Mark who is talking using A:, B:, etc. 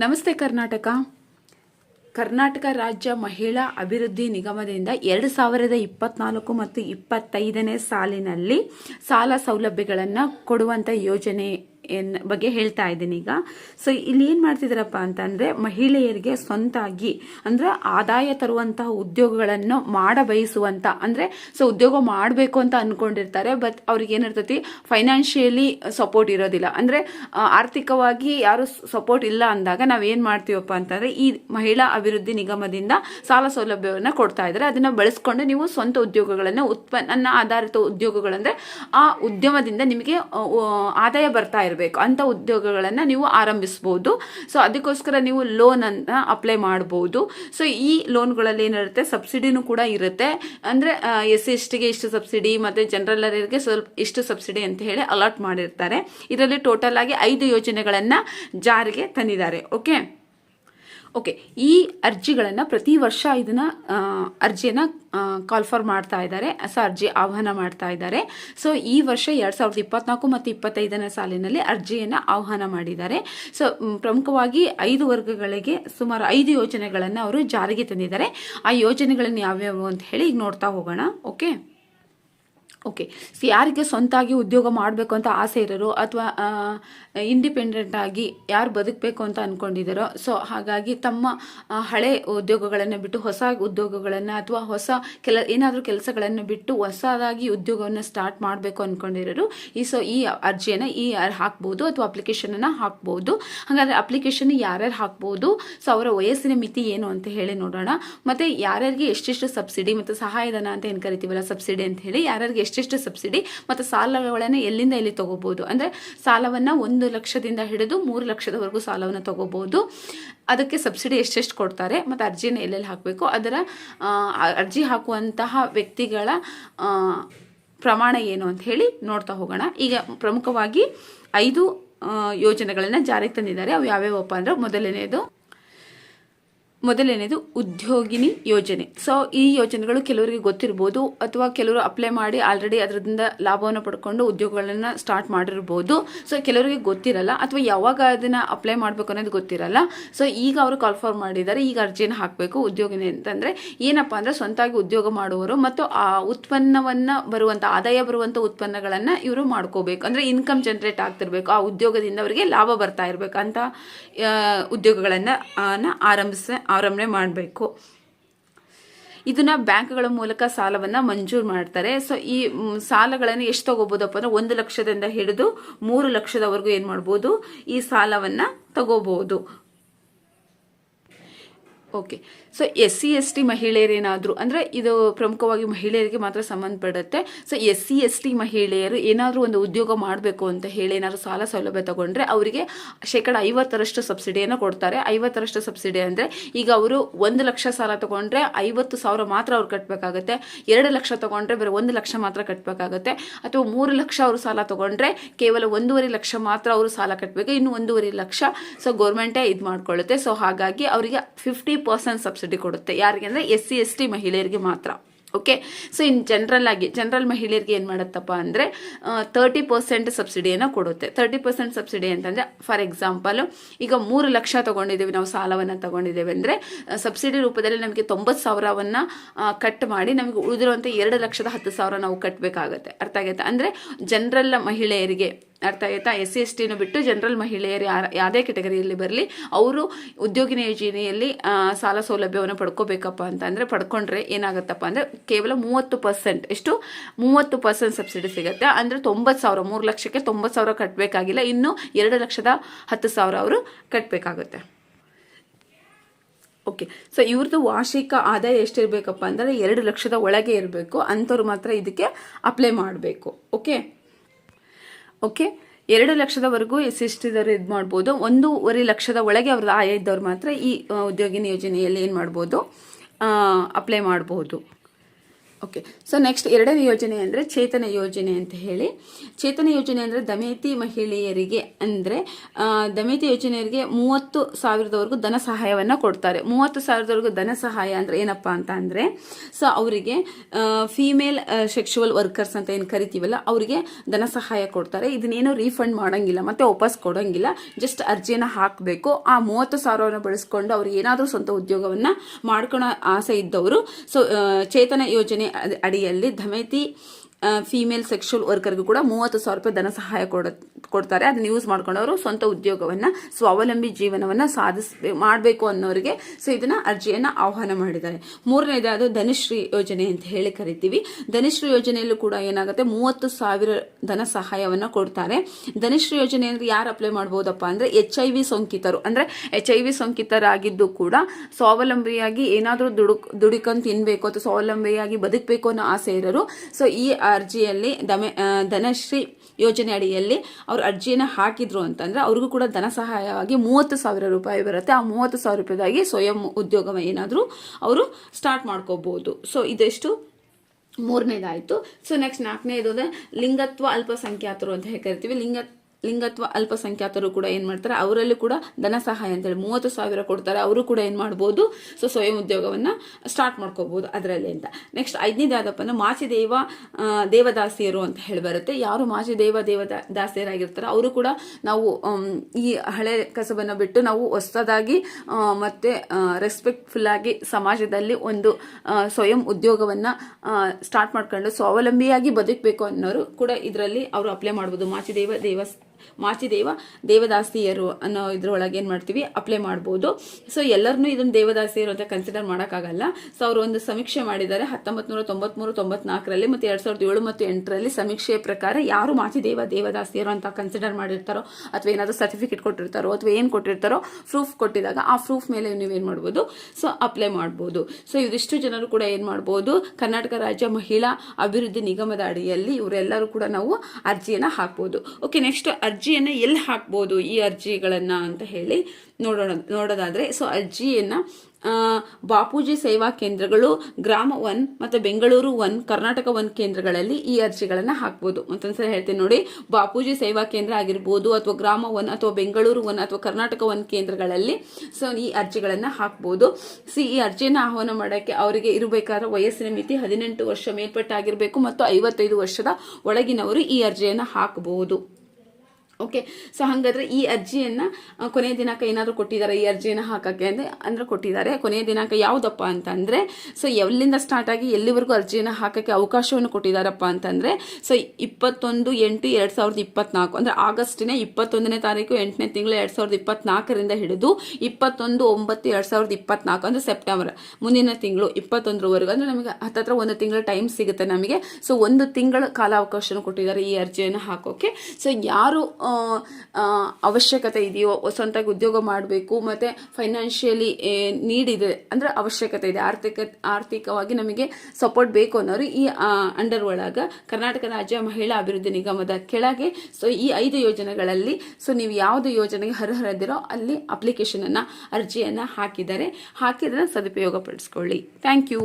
A: ನಮಸ್ತೆ ಕರ್ನಾಟಕ. ಕರ್ನಾಟಕ ರಾಜ್ಯ ಮಹಿಳಾ ಅಭಿವೃದ್ಧಿ ನಿಗಮದಿಂದ ಎರಡು ಸಾವಿರದ ಇಪ್ಪತ್ನಾಲ್ಕು ಮತ್ತು ಇಪ್ಪತ್ತೈದನೇ ಸಾಲಿನಲ್ಲಿ ಸಾಲ ಸೌಲಭ್ಯಗಳನ್ನು ಕೊಡುವಂಥ ಯೋಜನೆ ಎನ್ ಬಗ್ಗೆ ಹೇಳ್ತಾ ಇದ್ದೀನಿ ಈಗ. ಸೊ ಇಲ್ಲಿ ಏನು ಮಾಡ್ತಿದ್ದಾರಪ್ಪ ಅಂತಂದರೆ ಮಹಿಳೆಯರಿಗೆ ಸ್ವಂತಾಗಿ ಅಂದರೆ ಆದಾಯ ತರುವಂತಹ ಉದ್ಯೋಗಗಳನ್ನು ಮಾಡ ಬಯಸುವಂಥ ಅಂದರೆ ಸೊ ಉದ್ಯೋಗ ಮಾಡಬೇಕು ಅಂತ ಅಂದ್ಕೊಂಡಿರ್ತಾರೆ ಬಟ್ ಅವ್ರಿಗೆ ಏನಿರ್ತೈತಿ? ಫೈನಾನ್ಷಿಯಲಿ ಸಪೋರ್ಟ್ ಇರೋದಿಲ್ಲ. ಅಂದರೆ ಆರ್ಥಿಕವಾಗಿ ಯಾರು ಸಪೋರ್ಟ್ ಇಲ್ಲ ಅಂದಾಗ ನಾವೇನು ಮಾಡ್ತೀವಪ್ಪ ಅಂತಂದರೆ ಈ ಮಹಿಳಾ ಅಭಿವೃದ್ಧಿ ನಿಗಮದಿಂದ ಸಾಲ ಸೌಲಭ್ಯವನ್ನು ಕೊಡ್ತಾ ಇದ್ದಾರೆ ಅದನ್ನು ಬಳಸ್ಕೊಂಡು ನೀವು ಸ್ವಂತ ಉದ್ಯೋಗಗಳನ್ನು ಉತ್ಪನ್ನ ಆಧಾರಿತ ಉದ್ಯೋಗಗಳಂದರೆ ಆ ಉದ್ಯಮದಿಂದ ನಿಮಗೆ ಆದಾಯ ಬರ್ತಾ ಇರಬೇಕು. ಅಂಥ ಉದ್ಯೋಗಗಳನ್ನು ನೀವು ಆರಂಭಿಸ್ಬೋದು. ಸೊ ಅದಕ್ಕೋಸ್ಕರ ನೀವು ಲೋನನ್ನು ಅಪ್ಲೈ ಮಾಡ್ಬೋದು. ಸೊ ಈ ಲೋನ್ಗಳಲ್ಲಿ ಏನಿರುತ್ತೆ? ಸಬ್ಸಿಡಿನೂ ಕೂಡ ಇರುತ್ತೆ. ಅಂದರೆ ಎಸ್ ಸಿ ಇಷ್ಟು ಸಬ್ಸಿಡಿ ಮತ್ತು ಜನರಲ್ಲರಿಗೆ ಸ್ವಲ್ಪ ಇಷ್ಟು ಸಬ್ಸಿಡಿ ಅಂತ ಹೇಳಿ ಅಲಾಟ್ ಮಾಡಿರ್ತಾರೆ. ಇದರಲ್ಲಿ ಟೋಟಲ್ ಆಗಿ ಐದು ಯೋಜನೆಗಳನ್ನು ಜಾರಿಗೆ ತಂದಿದ್ದಾರೆ. ಓಕೆ ಓಕೆ ಈ ಅರ್ಜಿಗಳನ್ನು ಪ್ರತಿ ವರ್ಷ ಇದನ್ನ ಅರ್ಜಿಯನ್ನು ಕಾಲ್ಫರ್ ಮಾಡ್ತಾ ಇದ್ದಾರೆ ಸೊ ಅರ್ಜಿ ಆಹ್ವಾನ ಮಾಡ್ತಾ ಇದ್ದಾರೆ. ಸೊ ಈ ವರ್ಷ ಎರಡು ಸಾವಿರದ ಇಪ್ಪತ್ನಾಲ್ಕು ಮತ್ತು ಇಪ್ಪತ್ತೈದನೇ ಸಾಲಿನಲ್ಲಿ ಅರ್ಜಿಯನ್ನು ಆಹ್ವಾನ ಮಾಡಿದ್ದಾರೆ. ಸೊ ಪ್ರಮುಖವಾಗಿ ಐದು ವರ್ಗಗಳಿಗೆ ಸುಮಾರು ಐದು ಯೋಜನೆಗಳನ್ನು ಅವರು ಜಾರಿಗೆ ತಂದಿದ್ದಾರೆ. ಆ ಯೋಜನೆಗಳನ್ನು ಯಾವ್ಯಾವು ಅಂತ ಹೇಳಿ ಈಗ ನೋಡ್ತಾ ಹೋಗೋಣ. ಓಕೆ ಓಕೆ ಸೊ ಯಾರಿಗೆ ಸ್ವಂತಾಗಿ ಉದ್ಯೋಗ ಮಾಡಬೇಕು ಅಂತ ಆಸೆ ಇರೋರು ಅಥವಾ ಇಂಡಿಪೆಂಡೆಂಟ್ ಆಗಿ ಯಾರು ಬದುಕಬೇಕು ಅಂತ ಅಂದ್ಕೊಂಡಿದ್ದಾರೋ ಸೊ ಹಾಗಾಗಿ ತಮ್ಮ ಹಳೆ ಉದ್ಯೋಗಗಳನ್ನು ಬಿಟ್ಟು ಹೊಸ ಉದ್ಯೋಗಗಳನ್ನು ಅಥವಾ ಹೊಸ ಕೆಲ, ಏನಾದರೂ ಕೆಲಸಗಳನ್ನು ಬಿಟ್ಟು ಹೊಸದಾಗಿ ಉದ್ಯೋಗವನ್ನು ಸ್ಟಾರ್ಟ್ ಮಾಡಬೇಕು ಅಂದ್ಕೊಂಡಿರೋರು ಈ ಸೊ, ಈ ಅರ್ಜಿಯನ್ನು ಈ ಯಾರು ಹಾಕ್ಬೋದು ಅಥವಾ ಅಪ್ಲಿಕೇಶನನ್ನು ಹಾಕ್ಬೋದು. ಹಾಗಾದರೆ ಅಪ್ಲಿಕೇಶನ್ ಯಾರ್ಯಾರು ಹಾಕ್ಬೋದು, ಸೊ ಅವರ ವಯಸ್ಸಿನ ಮಿತಿ ಏನು ಅಂತ ಹೇಳಿ ನೋಡೋಣ. ಮತ್ತು ಯಾರ್ಯಾರಿಗೆ ಎಷ್ಟೆಷ್ಟು ಸಬ್ಸಿಡಿ ಮತ್ತು ಸಹಾಯಧನ ಅಂತ ಏನು ಕರಿತೀವಲ್ಲ, ಸಬ್ಸಿಡಿ ಅಂತ ಹೇಳಿ ಯಾರ್ಯಾರಿಗೆ ಎಷ್ಟೆಷ್ಟು ಸಬ್ಸಿಡಿ ಮತ್ತು ಸಾಲಗಳನ್ನು ಎಲ್ಲಿಂದ ಎಲ್ಲಿ ತೊಗೋಬೋದು ಅಂದರೆ ಸಾಲವನ್ನು ಒಂದು ಲಕ್ಷದಿಂದ ಹಿಡಿದು ಮೂರು ಲಕ್ಷದವರೆಗೂ ಸಾಲವನ್ನು ತೊಗೋಬೋದು ಅದಕ್ಕೆ ಸಬ್ಸಿಡಿ ಎಷ್ಟೆಷ್ಟು ಕೊಡ್ತಾರೆ? ಮತ್ತು ಅರ್ಜಿಯನ್ನು ಎಲ್ಲೆಲ್ಲಿ ಹಾಕಬೇಕು? ಅದರ ಅರ್ಜಿ ಹಾಕುವಂತಹ ವ್ಯಕ್ತಿಗಳ ಪ್ರಮಾಣ ಏನು ಅಂತ ಹೇಳಿ ನೋಡ್ತಾ ಹೋಗೋಣ. ಈಗ ಪ್ರಮುಖವಾಗಿ ಐದು ಯೋಜನೆಗಳನ್ನು ಜಾರಿಗೆ ತಂದಿದ್ದಾರೆ. ಅವು ಯಾವ್ಯಾವಪ್ಪ ಅಂದರೆ ಮೊದಲನೆಯದು ಮೊದಲನೇದು ಉದ್ಯೋಗಿನಿ ಯೋಜನೆ. ಸೊ ಈ ಯೋಜನೆಗಳು ಕೆಲವರಿಗೆ ಗೊತ್ತಿರ್ಬೋದು ಅಥವಾ ಕೆಲವರು ಅಪ್ಲೈ ಮಾಡಿ ಆಲ್ರೆಡಿ ಅದರಿಂದ ಲಾಭವನ್ನು ಪಡ್ಕೊಂಡು ಉದ್ಯೋಗಗಳನ್ನು ಸ್ಟಾರ್ಟ್ ಮಾಡಿರ್ಬೋದು. ಸೊ ಕೆಲವರಿಗೆ ಗೊತ್ತಿರಲ್ಲ ಅಥವಾ ಯಾವಾಗ ಅದನ್ನು ಅಪ್ಲೈ ಮಾಡಬೇಕು ಅನ್ನೋದು ಗೊತ್ತಿರಲ್ಲ. ಸೊ ಈಗ ಅವರು ಕಾಲ್ಫಾರ್ ಮಾಡಿದ್ದಾರೆ. ಈಗ ಅರ್ಜಿಯನ್ನು ಹಾಕಬೇಕು ಉದ್ಯೋಗಿನಿ ಅಂತಂದರೆ ಏನಪ್ಪ ಅಂದರೆ ಸ್ವಂತಾಗಿ ಉದ್ಯೋಗ ಮಾಡುವವರು ಮತ್ತು ಆ ಉತ್ಪನ್ನವನ್ನು ಬರುವಂಥ ಆದಾಯ ಬರುವಂಥ ಉತ್ಪನ್ನಗಳನ್ನು ಇವರು ಮಾಡ್ಕೋಬೇಕು. ಅಂದರೆ ಇನ್ಕಮ್ ಜನರೇಟ್ ಆಗ್ತಿರ್ಬೇಕು. ಆ ಉದ್ಯೋಗದಿಂದ ಅವರಿಗೆ ಲಾಭ ಬರ್ತಾ ಇರಬೇಕು ಅಂತ ಉದ್ಯೋಗಗಳನ್ನು ಆರಂಭಿಸ ಆರಂಭನೆ ಮಾಡಬೇಕು. ಇದನ್ನ ಬ್ಯಾಂಕ್ಗಳ ಮೂಲಕ ಸಾಲವನ್ನ ಮಂಜೂರು ಮಾಡ್ತಾರೆ. ಸೊ ಈ ಸಾಲಗಳನ್ನು ಎಷ್ಟು ತಗೋಬೋದಪ್ಪ ಅಂದ್ರೆ ಒಂದು ಲಕ್ಷದಿಂದ ಹಿಡಿದು ಮೂರು ಲಕ್ಷದವರೆಗೂ ಏನು ಮಾಡ್ಬೋದು? ಈ ಸಾಲವನ್ನ ತಗೋಬಹುದು okay so S C S T ಮಹಿಳೆಯರೇನಾದರೂ, ಅಂದರೆ ಇದು ಪ್ರಮುಖವಾಗಿ ಮಹಿಳೆಯರಿಗೆ ಮಾತ್ರ ಸಂಬಂಧಪಡುತ್ತೆ. So S C S T ಮಹಿಳೆಯರು ಏನಾದರೂ ಒಂದು ಉದ್ಯೋಗ ಮಾಡಬೇಕು ಅಂತ ಹೇಳಿ ಏನಾದರೂ ಸಾಲ ಸೌಲಭ್ಯ ತಗೊಂಡ್ರೆ ಅವರಿಗೆ ಶೇಕಡ ಐವತ್ತರಷ್ಟು ಸಬ್ಸಿಡಿಯನ್ನು ಕೊಡ್ತಾರೆ. ಐವತ್ತರಷ್ಟು ಸಬ್ಸಿಡಿ ಅಂದರೆ ಈಗ ಅವರು ಒಂದು ಲಕ್ಷ ಸಾಲ ತಗೊಂಡ್ರೆ ಐವತ್ತು ಸಾವಿರ ಮಾತ್ರ ಅವ್ರು ಕಟ್ಟಬೇಕಾಗುತ್ತೆ ಎರಡು ಲಕ್ಷ ತಗೊಂಡ್ರೆ ಬೇರೆ ಒಂದು ಲಕ್ಷ ಮಾತ್ರ ಕಟ್ಟಬೇಕಾಗುತ್ತೆ ಅಥವಾ ಮೂರು ಲಕ್ಷ ಅವರು ಸಾಲ ತಗೊಂಡ್ರೆ ಕೇವಲ ಒಂದೂವರೆ ಲಕ್ಷ ಮಾತ್ರ ಅವರು ಸಾಲ ಕಟ್ಟಬೇಕು ಇನ್ನು ಒಂದೂವರೆ ಲಕ್ಷ ಸೊ ಗೌರ್ಮೆಂಟೇ ಇದು ಮಾಡ್ಕೊಳ್ಳುತ್ತೆ ಸೊ ಹಾಗಾಗಿ ಅವರಿಗೆ ಫಿಫ್ಟಿ ಪರ್ಸೆಂಟ್ ಸಬ್ಸಿಡಿ ಕೊಡುತ್ತೆ. ಯಾರಿಗೆ ಅಂದರೆ ಎಸ್ ಸಿ ಎಸ್ ಟಿ ಮಹಿಳೆಯರಿಗೆ ಮಾತ್ರ. ಓಕೆ ಸೊ ಇನ್ ಜನರಲ್ ಆಗಿ ಜನರಲ್ ಮಹಿಳೆಯರಿಗೆ ಏನು ಮಾಡುತ್ತಪ್ಪ ಅಂದರೆ ತರ್ಟಿ ಪರ್ಸೆಂಟ್ ಸಬ್ಸಿಡಿಯನ್ನು ಕೊಡುತ್ತೆ. ತರ್ಟಿ ಪರ್ಸೆಂಟ್ ಸಬ್ಸಿಡಿ ಅಂತಂದರೆ ಫಾರ್ ಎಕ್ಸಾಂಪಲ್ ಈಗ ಮೂರು ಲಕ್ಷ ತೊಗೊಂಡಿದ್ದೀವಿ, ನಾವು ಸಾಲವನ್ನು ತೊಗೊಂಡಿದ್ದೇವೆ ಅಂದರೆ ಸಬ್ಸಿಡಿ ರೂಪದಲ್ಲಿ ನಮಗೆ ತೊಂಬತ್ತು ಸಾವಿರವನ್ನು ಕಟ್ ಮಾಡಿ ನಮಗೆ ಉಳಿದಿರುವಂಥ ಎರಡು ಲಕ್ಷದ ಹತ್ತು ಸಾವಿರ ನಾವು ಕಟ್ಟಬೇಕಾಗತ್ತೆ ಅರ್ಥ ಆಗುತ್ತೆ ಅಂದರೆ ಜನರಲ್ ಮಹಿಳೆಯರಿಗೆ ಅರ್ಥ ಆಯ್ತಾ? ಎಸ್ ಸಿ ಎಸ್ ಟಿನೂ ಬಿಟ್ಟು ಜನರಲ್ ಮಹಿಳೆಯರು ಯಾರ, ಯಾವುದೇ ಕೆಟಗರಿಯಲ್ಲಿ ಬರಲಿ, ಅವರು ಉದ್ಯೋಗಿನ ಯೋಜನೆಯಲ್ಲಿ ಸಾಲ ಸೌಲಭ್ಯವನ್ನು ಪಡ್ಕೋಬೇಕಪ್ಪ ಅಂತ ಅಂದರೆ ಪಡ್ಕೊಂಡ್ರೆ ಏನಾಗುತ್ತಪ್ಪ ಅಂದರೆ ಕೇವಲ ಮೂವತ್ತು ಪರ್ಸೆಂಟ್ ಎಷ್ಟು? ಮೂವತ್ತು ಪರ್ಸೆಂಟ್ ಸಬ್ಸಿಡಿ ಸಿಗುತ್ತೆ. ಅಂದರೆ ತೊಂಬತ್ತು ಸಾವಿರ, ಮೂರು ಲಕ್ಷಕ್ಕೆ ತೊಂಬತ್ತು ಸಾವಿರ ಕಟ್ಟಬೇಕಾಗಿಲ್ಲ ಇನ್ನು ಎರಡು ಲಕ್ಷದ ಹತ್ತು ಸಾವಿರ ಅವರು ಕಟ್ಟಬೇಕಾಗುತ್ತೆ ಓಕೆ ಸೊ ಇವ್ರದ್ದು ವಾರ್ಷಿಕ ಆದಾಯ ಎಷ್ಟಿರಬೇಕಪ್ಪ ಅಂದರೆ ಎರಡು ಲಕ್ಷದ ಒಳಗೆ ಇರಬೇಕು. ಅಂಥವ್ರು ಮಾತ್ರ ಇದಕ್ಕೆ ಅಪ್ಲೈ ಮಾಡಬೇಕು. Okay okay? ಎರಡು ಲಕ್ಷದವರೆಗೂ ಟಿದವರು ಇದು ಮಾಡ್ಬೋದು. ಒಂದೂವರೆ ಲಕ್ಷದ ಒಳಗೆ ಅವ್ರದ್ದು ಆಯ ಇದ್ದವ್ರು ಮಾತ್ರ ಈ ಉದ್ಯೋಗಿನಿ ಯೋಜನೆಯಲ್ಲಿ ಏನು ಮಾಡ್ಬೋದು? ಅಪ್ಲೈ ಮಾಡ್ಬೋದು. ಓಕೆ ಸೊ ನೆಕ್ಸ್ಟ್ ಎರಡನೇ ಯೋಜನೆ ಅಂದರೆ ಚೇತನ ಯೋಜನೆ ಅಂತ ಹೇಳಿ. ಚೇತನ ಯೋಜನೆ ಅಂದರೆ ದಮೇತಿ ಮಹಿಳೆಯರಿಗೆ ಅಂದರೆ ದಮೇತಿ ಯೋಜನೆಯರಿಗೆ ಮೂವತ್ತು ಸಾವಿರದವರೆಗೂ ಧನ ಸಹಾಯವನ್ನು ಕೊಡ್ತಾರೆ. ಮೂವತ್ತು ಸಾವಿರದವರೆಗೂ ಧನ ಸಹಾಯ ಅಂದರೆ ಏನಪ್ಪ ಅಂತ ಅಂದರೆ, ಸೊ, ಅವರಿಗೆ ಫೀಮೇಲ್ ಸೆಕ್ಷುವಲ್ ವರ್ಕರ್ಸ್ ಅಂತ ಏನು ಕರಿತೀವಲ್ಲ, ಅವರಿಗೆ ಧನ ಸಹಾಯ ಕೊಡ್ತಾರೆ. ಇದನ್ನೇನು ರೀಫಂಡ್ ಮಾಡೋಂಗಿಲ್ಲ, ಮತ್ತೆ ವಾಪಸ್ ಕೊಡೋಂಗಿಲ್ಲ. ಜಸ್ಟ್ ಅರ್ಜಿಯನ್ನು ಹಾಕಬೇಕು. ಆ ಮೂವತ್ತು ಸಾವಿರವನ್ನು ಬಳಸ್ಕೊಂಡು ಅವ್ರಿಗೆ ಏನಾದರೂ ಸ್ವಂತ ಉದ್ಯೋಗವನ್ನು ಮಾಡ್ಕೊಳೋ ಆಸೆ ಇದ್ದವರು, ಸೊ ಚೇತನ ಯೋಜನೆ ಅಡಿಯಲ್ಲಿ ಧಮೇತಿ ಫೀಮೇಲ್ ಸೆಕ್ಷುವಲ್ ವರ್ಕರ್ಗೂ ಕೂಡ ಮೂವತ್ತು ಸಾವಿರ ರೂಪಾಯಿ ಧನ ಸಹಾಯ ಕೊಡ, ಕೊಡ್ತಾರೆ. ಅದನ್ನ ಯೂಸ್ ಮಾಡ್ಕೊಂಡು ಅವರು ಸ್ವಂತ ಉದ್ಯೋಗವನ್ನು, ಸ್ವಾವಲಂಬಿ ಜೀವನವನ್ನು ಸಾಧಿಸ್ ಮಾಡಬೇಕು ಅನ್ನೋರಿಗೆ ಸೊ ಇದನ್ನ ಅರ್ಜಿಯನ್ನು ಆಹ್ವಾನ ಮಾಡಿದ್ದಾರೆ. ಮೂರನೇದಾದ ಧನುಶ್ರೀ ಯೋಜನೆ ಅಂತ ಹೇಳಿ ಕರಿತೀವಿ. ಧನುಶ್ರೀ ಯೋಜನೆಯಲ್ಲೂ ಕೂಡ ಏನಾಗುತ್ತೆ? ಮೂವತ್ತು ಸಾವಿರ ಧನ ಸಹಾಯವನ್ನು ಕೊಡ್ತಾರೆ. ಧನುಶ್ರೀ ಯೋಜನೆ ಅಂದ್ರೆ ಯಾರು ಅಪ್ಲೈ ಮಾಡ್ಬೋದಪ್ಪ ಅಂದ್ರೆ ಎಚ್ ಐ ವಿ ಸೋಂಕಿತರು. ಅಂದ್ರೆ ಎಚ್ ಐ ವಿ ಸೋಂಕಿತರಾಗಿದ್ದು ಕೂಡ ಸ್ವಾವಲಂಬಿಯಾಗಿ ಏನಾದರೂ ದುಡುಕ್, ದುಡಿಕೊಂಡು ತಿನ್ಬೇಕು ಅಥವಾ ಸ್ವಾವಲಂಬಿಯಾಗಿ ಬದುಕಬೇಕು ಅನ್ನೋ ಆಸೆ ಇರೋರು. ಸೊ ಈ ಅರ್ಜಿಯಲ್ಲಿ ದಮೆ ಧನಶ್ರೀ ಯೋಜನೆ ಅಡಿಯಲ್ಲಿ ಅವರು ಅರ್ಜಿಯನ್ನು ಹಾಕಿದ್ರು ಅಂತಂದ್ರೆ ಅವ್ರಿಗೂ ಕೂಡ ಧನ ಸಹಾಯವಾಗಿ ಮೂವತ್ತು ಸಾವಿರ ರೂಪಾಯಿ ಬರುತ್ತೆ. ಆ ಮೂವತ್ತು ಸಾವಿರ ರೂಪಾಯಿದಾಗಿ ಸ್ವಯಂ ಉದ್ಯೋಗ ಏನಾದರೂ ಅವರು ಸ್ಟಾರ್ಟ್ ಮಾಡ್ಕೋಬಹುದು ಸೊ ಇದೆಷ್ಟು? ಮೂರನೇದಾಯಿತು. ಸೊ ನೆಕ್ಸ್ಟ್ ನಾಲ್ಕನೇದು ಅಂದ್ರೆ ಲಿಂಗತ್ವ ಅಲ್ಪಸಂಖ್ಯಾತರು ಅಂತ ಹೇಳಿ ಕರಿತೀವಿ? ಲಿಂಗ ಲಿಂಗತ್ವ ಅಲ್ಪಸಂಖ್ಯಾತರು ಕೂಡ ಏನ್ ಮಾಡ್ತಾರೆ, ಅವರಲ್ಲೂ ಕೂಡ ಧನ ಸಹಾಯ ಅಂತೇಳಿ ಮೂವತ್ತು ಸಾವಿರ ಕೊಡ್ತಾರೆ, ಅವರು ಕೂಡ ಏನ್ ಮಾಡ್ಬೋದು, ಸೊ ಸ್ವಯಂ ಉದ್ಯೋಗವನ್ನ ಸ್ಟಾರ್ಟ್ ಮಾಡ್ಕೋಬಹುದು ಅದರಲ್ಲಿ ಅಂತ. ನೆಕ್ಸ್ಟ್ ಐದನೇ ದಾದಪ್ಪನ ಅಂದ್ರೆ ಮಾಚಿದೇವ ದೇವದಾಸಿಯರು ಅಂತ ಹೇಳಿ ಬರುತ್ತೆ. ಯಾರು ಮಾಚಿದೇವ ದೇವ ದಾಸಿಯರಾಗಿರ್ತಾರೆ ಅವರು ಕೂಡ ನಾವು ಈ ಹಳೆ ಕಸಬನ್ನು ಬಿಟ್ಟು ನಾವು ಹೊಸದಾಗಿ ಮತ್ತೆ ರೆಸ್ಪೆಕ್ಟ್ಫುಲ್ ಆಗಿ ಸಮಾಜದಲ್ಲಿ ಒಂದು ಸ್ವಯಂ ಉದ್ಯೋಗವನ್ನ ಸ್ಟಾರ್ಟ್ ಮಾಡ್ಕೊಂಡು ಸ್ವಾವಲಂಬಿಯಾಗಿ ಬದುಕಬೇಕು ಅನ್ನೋರು ಕೂಡ ಇದರಲ್ಲಿ ಅವರು ಅಪ್ಲೈ ಮಾಡ್ಬೋದು. ಮಾಚಿದೇವ ದೇವ ಮಾಚಿದೇವ ದೇವದಾಸಿಯರು ಅನ್ನೋ ಇದ್ರೊಳಗೆ ಏನು ಮಾಡ್ತೀವಿ? ಅಪ್ಲೈ ಮಾಡ್ಬೋದು. ಸೊ ಎಲ್ಲರನ್ನೂ ಇದನ್ನು ದೇವದಾಸಿಯರು ಅಂತ ಕನ್ಸಿಡರ್ ಮಾಡೋಕ್ಕಾಗಲ್ಲ. ಸೊ ಅವರು ಒಂದು ಸಮೀಕ್ಷೆ ಮಾಡಿದ್ದಾರೆ. ಹತ್ತೊಂಬತ್ತು ನೂರ ತೊಂಬತ್ಮೂರು, ತೊಂಬತ್ನಾಲ್ಕರಲ್ಲಿ ಮತ್ತು ಎರಡು ಸಾವಿರದ ಏಳು ಮತ್ತು ಎಂಟರಲ್ಲಿ ಸಮೀಕ್ಷೆಯ ಪ್ರಕಾರ ಯಾರು ಮಾಚಿದೇವ ದೇವದಾಸಿಯರು ಅಂತ ಕನ್ಸಿಡರ್ ಮಾಡಿರ್ತಾರೋ ಅಥವಾ ಏನಾದರೂ ಸರ್ಟಿಫಿಕೇಟ್ ಕೊಟ್ಟಿರ್ತಾರೋ ಅಥವಾ ಏನು ಕೊಟ್ಟಿರ್ತಾರೋ ಪ್ರೂಫ್ ಕೊಟ್ಟಿದಾಗ ಆ ಪ್ರೂಫ್ ಮೇಲೆ ನೀವೇನು ಮಾಡ್ಬೋದು? ಸೊ ಅಪ್ಲೈ ಮಾಡ್ಬೋದು. ಸೊ ಇದಿಷ್ಟು ಜನರು ಕೂಡ ಏನು ಮಾಡ್ಬೋದು? ಕರ್ನಾಟಕ ರಾಜ್ಯ ಮಹಿಳಾ ಅಭಿವೃದ್ಧಿ ನಿಗಮದ ಅಡಿಯಲ್ಲಿ ಇವರೆಲ್ಲರೂ ಕೂಡ ನಾವು ಅರ್ಜಿಯನ್ನು ಹಾಕ್ಬೋದು. ಓಕೆ ನೆಕ್ಸ್ಟ್ ಅರ್ಜಿಯನ್ನು ಎಲ್ಲಿ ಹಾಕ್ಬೋದು ಈ ಅರ್ಜಿಗಳನ್ನು ಅಂತ ಹೇಳಿ ನೋಡೋಣ, ನೋಡೋದಾದ್ರೆ ಸೊ ಅರ್ಜಿಯನ್ನು ಬಾಪೂಜಿ ಸೇವಾ ಕೇಂದ್ರಗಳು, ಗ್ರಾಮ ಒನ್ ಮತ್ತು ಬೆಂಗಳೂರು ಒನ್, ಕರ್ನಾಟಕ ಒನ್ ಕೇಂದ್ರಗಳಲ್ಲಿ ಈ ಅರ್ಜಿಗಳನ್ನು ಹಾಕ್ಬೋದು. ಮತ್ತೊಂದ್ಸಲ ಹೇಳ್ತೀನಿ ನೋಡಿ, ಬಾಪೂಜಿ ಸೇವಾ ಕೇಂದ್ರ ಆಗಿರ್ಬೋದು ಅಥವಾ ಗ್ರಾಮ ಒನ್ ಅಥವಾ ಬೆಂಗಳೂರು ಒನ್ ಅಥವಾ ಕರ್ನಾಟಕ ಒನ್ ಕೇಂದ್ರಗಳಲ್ಲಿ ಸೊ ಈ ಅರ್ಜಿಗಳನ್ನು ಹಾಕ್ಬೋದು. ಸಿ, ಈ ಅರ್ಜಿಯನ್ನು ಆಹ್ವಾನ ಮಾಡೋಕ್ಕೆ ಅವರಿಗೆ ಇರಬೇಕಾದ ವಯಸ್ಸಿನ ಮಿತಿ ಹದಿನೆಂಟು ವರ್ಷ ಮೇಲ್ಪಟ್ಟಾಗಿರಬೇಕು ಮತ್ತು ಐವತ್ತೈದು ವರ್ಷದ ಒಳಗಿನವರು ಈ ಅರ್ಜಿಯನ್ನು ಹಾಕಬಹುದು ಓಕೆ ಸೊ ಹಾಗಾದ್ರೆ ಈ ಅರ್ಜಿಯನ್ನ ಕೊನೆಯ ದಿನಾಂಕ ಏನಾದರೂ ಕೊಟ್ಟಿದ್ದಾರೆ ಈ ಅರ್ಜಿಯನ್ನು ಹಾಕಕ್ಕೆ ಅಂದ್ರೆ ಅಂದ್ರೆ ಕೊಟ್ಟಿದ್ದಾರೆ. ಕೊನೆಯ ದಿನಾಂಕ ಯಾವುದಪ್ಪ ಅಂತಂದ್ರೆ ಸೊ ಎಲ್ಲಿಂದ ಸ್ಟಾರ್ಟ್ ಆಗಿ ಎಲ್ಲಿವರೆಗೂ ಅರ್ಜಿಯನ್ನು ಹಾಕಕ್ಕೆ ಅವಕಾಶವನ್ನು ಕೊಟ್ಟಿದ್ದಾರಪ್ಪ ಅಂತಂದ್ರೆ ಸೊ ಇಪ್ಪತ್ತೊಂದು ಎಂಟು ಎರಡ್ ಸಾವಿರದ ಇಪ್ಪತ್ನಾಲ್ಕು, ಅಂದ್ರೆ ಆಗಸ್ಟ್ನೇ ಇಪ್ಪತ್ತೊಂದನೇ ತಾರೀಕು ಎಂಟನೇ ತಿಂಗಳು ಎರಡ್ ಸಾವಿರದ ಇಪ್ಪತ್ನಾಲ್ಕರಿಂದ ಹಿಡಿದು ಇಪ್ಪತ್ತೊಂದು ಒಂಬತ್ತು ಎರಡ್ ಸಾವಿರದ ಇಪ್ಪತ್ನಾಲ್ಕು, ಅಂದ್ರೆ ಸೆಪ್ಟೆಂಬರ್ ಮುಂದಿನ ತಿಂಗಳು ಇಪ್ಪತ್ತೊಂದರವರೆಗೂ, ಅಂದ್ರೆ ನಮಗೆ ಹತ್ತತ್ರ ಒಂದು ತಿಂಗಳ ಟೈಮ್ ಸಿಗುತ್ತೆ ನಮಗೆ. ಸೊ ಒಂದು ತಿಂಗಳ ಕಾಲಾವಕಾಶನ ಕೊಟ್ಟಿದ್ದಾರೆ ಈ ಅರ್ಜಿಯನ್ನು ಹಾಕೋಕೆ. ಸೊ ಯಾರು ಅವಶ್ಯಕತೆ ಇದೆಯೋ ಸ್ವಂತಾಗಿ ಉದ್ಯೋಗ ಮಾಡಬೇಕು, ಮತ್ತು ಫೈನಾನ್ಷಿಯಲಿ ನೀಡಿದೆ ಅಂದ್ರೆ ಅವಶ್ಯಕತೆ ಇದೆ. ಆರ್ಥಿಕ, ಆರ್ಥಿಕವಾಗಿ ನಮಗೆ ಸಪೋರ್ಟ್ ಬೇಕು ಅನ್ನೋರು ಈ ಅಂಡರ್ ಒಳಗ ಕರ್ನಾಟಕ ರಾಜ್ಯ ಮಹಿಳಾ ಅಭಿವೃದ್ಧಿ ನಿಗಮದ ಕೆಳಗೆ ಸೊ ಈ ಐದು ಯೋಜನೆಗಳಲ್ಲಿ ಸೊ ನೀವು ಯಾವುದು ಯೋಜನೆಗೆ ಅರ್ಹರದಿರೋ ಅಲ್ಲಿ ಅಪ್ಲಿಕೇಶನನ್ನು ಅರ್ಜಿಯನ್ನು ಹಾಕಿದರೆ, ಹಾಕಿದ್ರೆ ಸದುಪಯೋಗ ಪಡಿಸ್ಕೊಳ್ಳಿ. Thank you